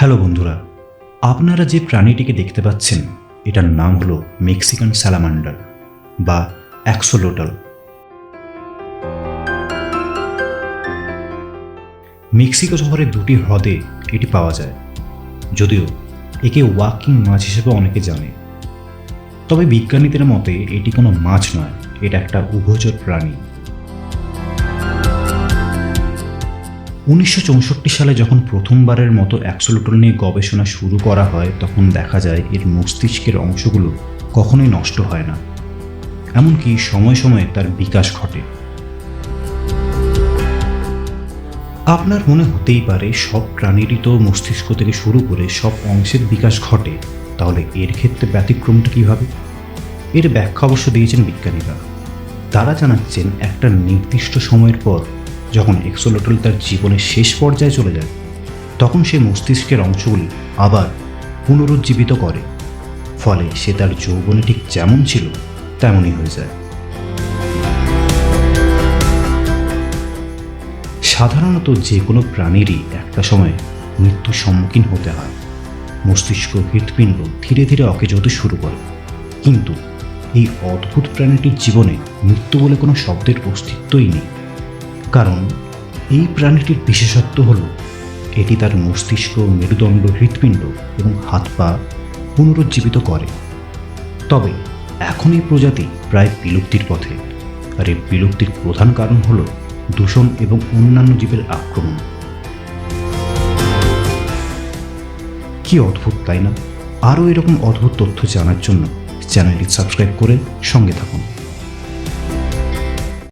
Hello বন্ধুরা, আপনারা যে প্রাণীটিকে দেখতে পাচ্ছেন, এটার নাম হলো মেক্সিকান স্যালামান্ডার বা অ্যাক্সোলোটাল। মেক্সিকো শহরের দুটি হ্রদে এটি পাওয়া যায়, যদিও একে ওয়াকিং মাছ হিসেবে অনেকে জানে। তবে বিজ্ঞানীদের মতে এটি কোনো মাছ নয়, এটা একটা উভচর প্রাণী। উনিশশো চৌষট্টি সালে যখন প্রথমবারের মতো অ্যাক্সোলোটল নিয়ে গবেষণা শুরু করা হয়, তখন দেখা যায় এর মস্তিষ্কের অংশগুলো কখনোই নষ্ট হয় না। এমনকি সময় সময়ে তার বিকাশ ঘটে। আপনার মনে হতেই পারে, সব প্রাণীরই তো মস্তিষ্ক থেকে শুরু করে সব অংশের বিকাশ ঘটে। তাহলে এর ক্ষেত্রে ব্যতিক্রমটা কীভাবে? এর ব্যাখ্যা অবশ্য দিয়েছেন বিজ্ঞানীরা। তারা জানাচ্ছেন, একটা নির্দিষ্ট সময়ের পর যখন এক্সোলোটল তার জীবনের শেষ পর্যায়ে চলে যায়, তখন সে মস্তিষ্কের অংশগুলি আবার পুনরুজ্জীবিত করে। ফলে সে তার যৌবনে ঠিক যেমন ছিল, তেমনই হয়ে যায়। সাধারণত যে কোনো প্রাণীরই একটা সময় মৃত্যুর সম্মুখীন হতে হয়। মস্তিষ্ক হৃৎপিণ্ড ধীরে ধীরে অকেজ হতে শুরু করে। কিন্তু এই অদ্ভুত প্রাণীটির জীবনে মৃত্যু বলে কোনো শব্দের অস্তিত্বই নেই। কারণ এই প্রাণীটির বিশেষত্ব হল, এটি তার মস্তিষ্ক, মেরুদণ্ড, হৃৎপিণ্ড এবং হাত পা পুনরুজ্জীবিত করে। তবে এখন এই প্রজাতি প্রায় বিলুপ্তির পথে আর এই বিলুপ্তির প্রধান কারণ হল দূষণ এবং অন্যান্য জীবের আক্রমণ। কি অদ্ভুত, তাই না? আরও এরকম অদ্ভুত তথ্য জানার জন্য চ্যানেলটি সাবস্ক্রাইব করে সঙ্গে থাকুন।